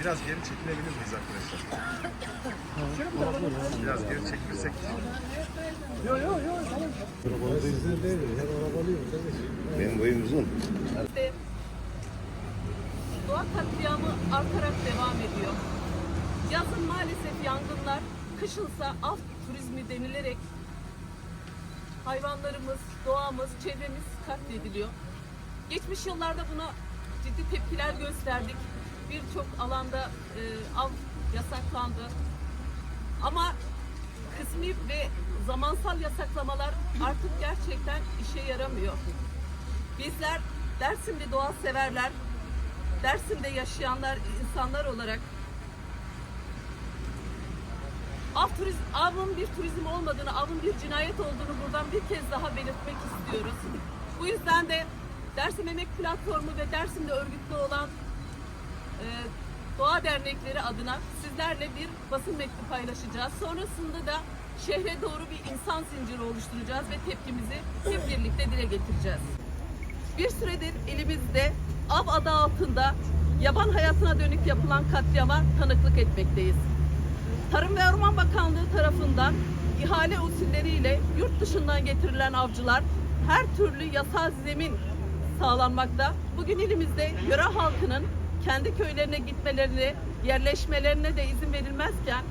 Biraz geri çekilebilir miyiz arkadaşlar? Biraz geri çekilsek. Yok yok yok. Benim boyum uzun. Doğa katliamı artarak devam ediyor. Yazın maalesef yangınlar, kışınsa av turizmi denilerek hayvanlarımız, doğamız, çevremiz katlediliyor. Geçmiş yıllarda buna ciddi tepkiler gösterdik. Birçok alanda e, av yasaklandı. Ama kısmi ve zamansal yasaklamalar artık gerçekten işe yaramıyor. Bizler Dersim'de doğa severler, Dersim'de yaşayanlar, insanlar olarak av turizm, avın bir turizm olmadığını, avın bir cinayet olduğunu buradan bir kez daha belirtmek istiyoruz. Bu yüzden de Dersim Emek Platformu ve Dersim'de örgütlü olan e, doğa dernekleri adına sizlerle bir basın metni paylaşacağız. Sonrasında da şehre doğru bir insan zinciri oluşturacağız ve tepkimizi hep birlikte dile getireceğiz. Bir süredir elimizde av adı altında yaban hayatına dönük yapılan katliama tanıklık etmekteyiz. Tarım ve Orman Bakanlığı tarafından ihale usulleriyle yurt dışından getirilen avcılar her türlü yasal zemin sağlanmakta. Bugün ilimizde yöre halkının kendi köylerine gitmelerine, yerleşmelerine de izin verilmezken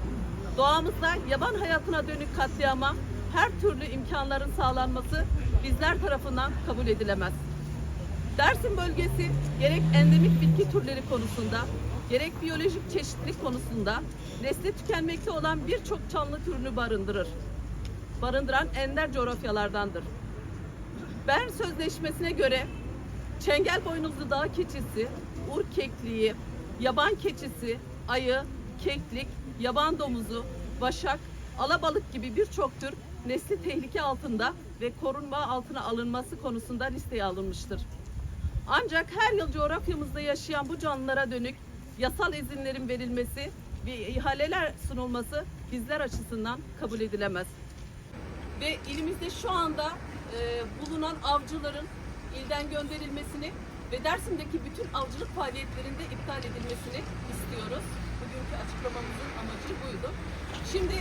doğamızda yaban hayatına dönük katliama her türlü imkanların sağlanması bizler tarafından kabul edilemez. Dersim bölgesi gerek endemik bitki türleri konusunda, gerek biyolojik çeşitlilik konusunda nesli tükenmekte olan birçok canlı türünü barındırır. Barındıran ender coğrafyalardandır. Bern Sözleşmesi'ne göre çengel boynuzlu dağ keçisi, ur kekliği, yaban keçisi, ayı, keklik, yaban domuzu, vaşak, alabalık gibi birçok tür nesli tehlike altında ve korunma altına alınması konusunda listeye alınmıştır. Ancak her yıl coğrafyamızda yaşayan bu canlılara dönük yasal izinlerin verilmesi ve ihaleler sunulması bizler açısından kabul edilemez. Ve ilimizde şu anda e, bulunan avcıların ilden gönderilmesini ve Dersim'deki bütün avcılık faaliyetlerinde iptal edilmesini istiyoruz. Bugünkü açıklamamızın amacı buydu. Şimdi